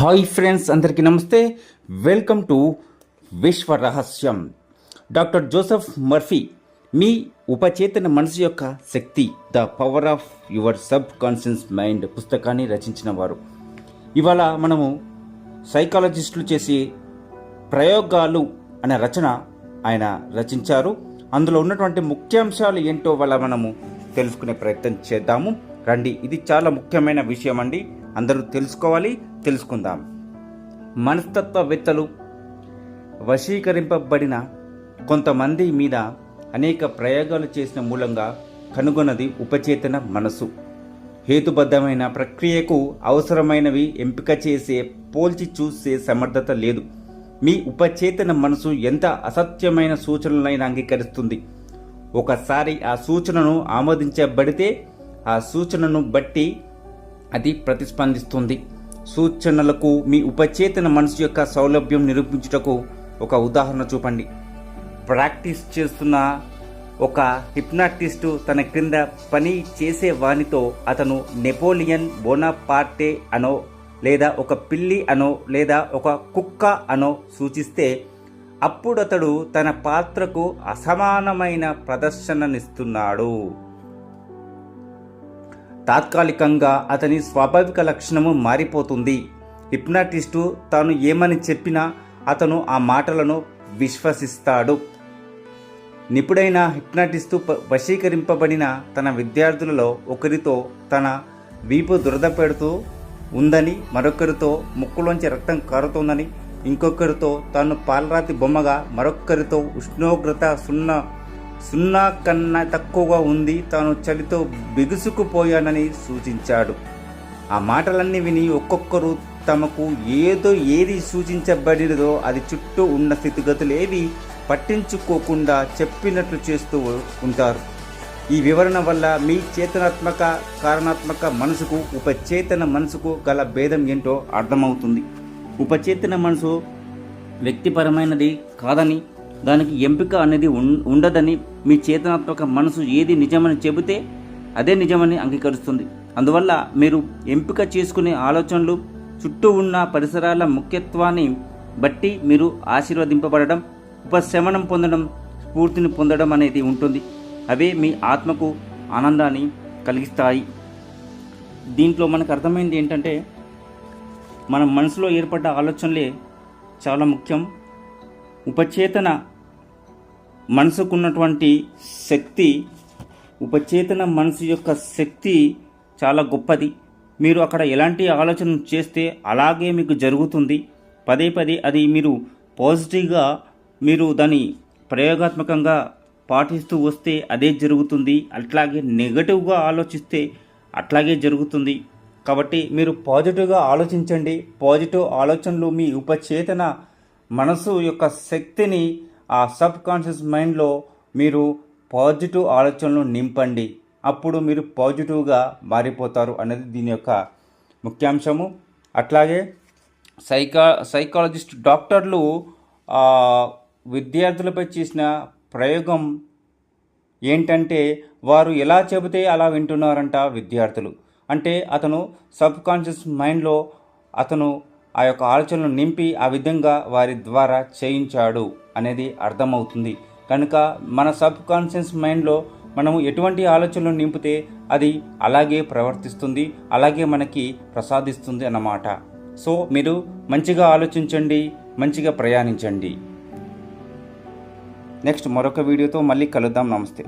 Hi friends అందరికీ నమస్తే. Welcome to Vishwa Rahasyam doctor Joseph Murphy మీ ఉపచేతన మనసు యొక్క శక్తి the power of your subconscious mind పుస్తకాన్ని రచించిన వారు. ఇవాళ మనము సైకాలజిస్టులు చేసే ప్రయోగాలు అనే రచన ఆయన రచించారు. అందులో ఉన్నటువంటి ముఖ్యాంశాలు ఏంటో వల్ల మనము తెలుసుకునే ప్రయత్నం చేద్దాము. రండి ఇది చాలా ముఖ్యమైన విషయం అండి అందరూ తెలుసుకోవాలి. తెలుసుకుందాం. మనస్తత్వవేత్తలు వశీకరింపబడిన కొంతమంది మీద అనేక ప్రయోగాలు చేసిన మూలంగా కనుగొన్నది ఉపచేతన మనసు హేతుబద్ధమైన ప్రక్రియకు అవసరమైనవి ఎంపిక చేసే పోల్చి చూసే సమర్థత లేదు. మీ ఉపచేతన మనసు ఎంత అసత్యమైన సూచనలైనా అంగీకరిస్తుంది. ఒకసారి ఆ సూచనను ఆమోదించబడితే ఆ సూచనను బట్టి అది ప్రతిస్పందిస్తుంది. సూచనలకు మీ ఉపచేతన మనసు యొక్క సౌలభ్యం నిరూపించుటకు ఒక ఉదాహరణ చూపండి. ప్రాక్టీస్ చేస్తున్న ఒక హిప్నాటిస్టు తన క్రింద పని చేసే వానితో అతను నెపోలియన్ బోనాపార్టే అనో లేదా ఒక పిల్లి అనో లేదా ఒక కుక్క అనో సూచిస్తే అప్పుడు అతడు తన పాత్రకు అసమానమైన ప్రదర్శననిస్తున్నాడు. తాత్కాలికంగా అతని స్వాభావిక లక్షణము మారిపోతుంది. హిప్నాటిస్టు తాను ఏమని చెప్పినా అతను ఆ మాటలను విశ్వసిస్తాడు. నిపుడైన హిప్నాటిస్టు వశీకరింపబడిన తన విద్యార్థులలో ఒకరితో తన వీపు దురద పెడుతూ ఉందని మరొకరితో ముక్కులోంచి రక్తం కారుతోందని ఇంకొకరితో తాను పాలరాతి బొమ్మగా మరొకరితో ఉష్ణోగ్రత సున్నా సున్నా కన్నా తక్కువగా ఉంది. తాను చలితో బిగుసుకుపోయానని సూచించాడు. ఆ మాటలన్నీ విని ఒక్కొక్కరు తమకు ఏదో ఏది సూచించబడినదో అది చుట్టూ ఉన్న స్థితిగతులు ఏవి పట్టించుకోకుండా చెప్పినట్లు చేస్తూ ఉంటారు. ఈ వివరణ వల్ల మీ చేతనాత్మక కారణాత్మక మనసుకు ఉపచేతన మనసుకు గల భేదం ఏంటో అర్థమవుతుంది. ఉపచేతన మనసు వ్యక్తిపరమైనది కాదని దానికి ఎంపిక అనేది ఉండదని మీ చేతనాత్మక మనసు ఏది నిజమని చెబితే అదే నిజమని అంగీకరిస్తుంది. అందువల్ల మీరు ఎంపిక చేసుకునే ఆలోచనలు చుట్టూ ఉన్న పరిసరాల ముఖ్యత్వాన్ని బట్టి మీరు ఆశీర్వదింపబడడం ఉపశమనం పొందడం స్ఫూర్తిని పొందడం అనేది ఉంటుంది. అవే మీ ఆత్మకు ఆనందాన్ని కలిగిస్తాయి. దీంట్లో మనకు అర్థమైంది ఏంటంటే మన మనసులో ఏర్పడ్డ ఆలోచనలే చాలా ముఖ్యం. ఉపచేతన మనసుకున్నటువంటి శక్తి ఉపచేతన మనసు యొక్క శక్తి చాలా గొప్పది. మీరు అక్కడ ఎలాంటి ఆలోచన చేస్తే అలాగే మీకు జరుగుతుంది. పదే పదే అది మీరు పాజిటివ్గా మీరు దాన్ని ప్రయోగాత్మకంగా పాటిస్తూ వస్తే అదే జరుగుతుంది. అట్లాగే నెగటివ్గా ఆలోచిస్తే అట్లాగే జరుగుతుంది. కాబట్టి మీరు పాజిటివ్గా ఆలోచించండి. పాజిటివ్ ఆలోచనలు మీ ఉపచేతన మనసు యొక్క శక్తిని ఆ సబ్ కాన్షియస్ మైండ్లో మీరు పాజిటివ్ ఆలోచనలు నింపండి. అప్పుడు మీరు పాజిటివ్గా మారిపోతారు అనేది దీని యొక్క ముఖ్యాంశము. అట్లాగే సైకా సైకాలజిస్ట్ డాక్టర్లు విద్యార్థులపై చేసిన ప్రయోగం ఏంటంటే వారు ఎలా చెబితే అలా వింటున్నారంట విద్యార్థులు. అంటే అతను సబ్ కాన్షియస్ మైండ్లో అతను ఆ యొక్క ఆలోచనలు నింపి ఆ విధంగా వారి ద్వారా చేయించాడు. అనేది అర్థమవుతుంది. కనుక మన సబ్ కాన్షియస్ మైండ్లో మనము ఎటువంటి ఆలోచనలు నింపితే అది అలాగే ప్రవర్తిస్తుంది అలాగే మనకి ప్రసాదిస్తుంది అన్నమాట. సో మీరు మంచిగా ఆలోచించండి మంచిగా ప్రయాణించండి. నెక్స్ట్ మరొక వీడియోతో మళ్ళీ కలుద్దాం. నమస్తే.